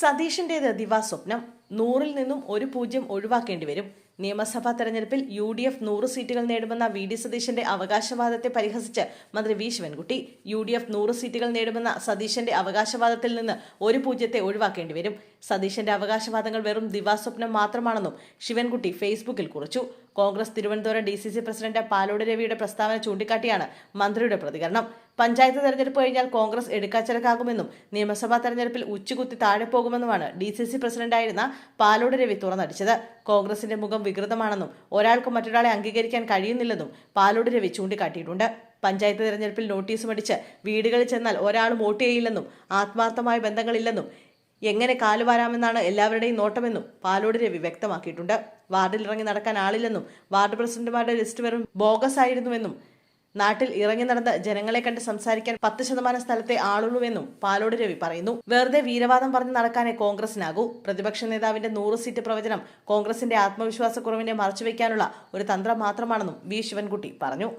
സതീഷിന്റേത് ദിവാസ്വപ്നം. നൂറിൽ നിന്നും ഒരു പൂജ്യം ഒഴിവാക്കേണ്ടി വരും. നിയമസഭാ തെരഞ്ഞെടുപ്പിൽ യു ഡി എഫ് നൂറ് സീറ്റുകൾ നേടുമെന്ന വി ഡി സതീശന്റെ അവകാശവാദത്തെ പരിഹസിച്ച് മന്ത്രി V Sivankutty U D F നൂറ് സീറ്റുകൾ നേടുമെന്ന സതീശന്റെ അവകാശവാദത്തിൽ നിന്ന് ഒരു പൂജ്യത്തെ ഒഴിവാക്കേണ്ടി വരും. സതീശന്റെ അവകാശവാദങ്ങൾ വെറും ദിവാസ്വപ്നം മാത്രമാണെന്നും ശിവൻകുട്ടി ഫേസ്ബുക്കിൽ കുറിച്ചു. Congress Thiruvananthapuram D C C president Palode രവിയുടെ പ്രസ്താവന ചൂണ്ടിക്കാട്ടിയാണ് മന്ത്രിയുടെ പ്രതികരണം. പഞ്ചായത്ത് തെരഞ്ഞെടുപ്പ് കഴിഞ്ഞാൽ കോൺഗ്രസ് എടുക്കാച്ചിലക്കാകുമെന്നും നിയമസഭാ തെരഞ്ഞെടുപ്പിൽ ഉച്ചുകുത്തി താഴെ പോകുമെന്നുമാണ് ഡി സി സി പ്രസിഡന്റായിരുന്ന പാലോട് രവി തുറന്നടിച്ചത്. കോൺഗ്രസിന്റെ മുഖം വികൃതമാണെന്നും ഒരാൾക്ക് മറ്റൊരാളെ അംഗീകരിക്കാൻ കഴിയുന്നില്ലെന്നും പാലോട് രവി ചൂണ്ടിക്കാട്ടിയിട്ടുണ്ട്. പഞ്ചായത്ത് തെരഞ്ഞെടുപ്പിൽ നോട്ടീസ് മടിച്ച് വീടുകളിൽ ചെന്നാൽ ഒരാളും വോട്ട് ചെയ്യില്ലെന്നും ആത്മാർത്ഥമായ ബന്ധങ്ങളില്ലെന്നും എങ്ങനെ കാലുവാരാമെന്നാണ് എല്ലാവരുടെയും നോട്ടമെന്നും പാലോട് രവി വ്യക്തമാക്കിയിട്ടുണ്ട്. വാർഡിൽ ഇറങ്ങി നടക്കാൻ ആളില്ലെന്നും വാർഡ് പ്രസിഡന്റുമാരുടെ ലിസ്റ്റ് വെറും ബോഗസ് ആയിരുന്നുവെന്നും നാട്ടിൽ ഇറങ്ങി നടന്ന് ജനങ്ങളെ കണ്ട് സംസാരിക്കാൻ പത്ത് ശതമാനം സ്ഥലത്തെ ആളുള്ളൂവെന്നും പാലോട് രവി പറയുന്നു. വെറുതെ വീരവാദം പറഞ്ഞ് നടക്കാനേ കോൺഗ്രസിനാകൂ. പ്രതിപക്ഷ നേതാവിന്റെ നൂറ് സീറ്റ് പ്രവചനം കോൺഗ്രസിന്റെ ആത്മവിശ്വാസക്കുറവിനെ മറച്ചുവെക്കാനുള്ള ഒരു തന്ത്രം മാത്രമാണെന്നും വി ശിവൻകുട്ടി പറഞ്ഞു.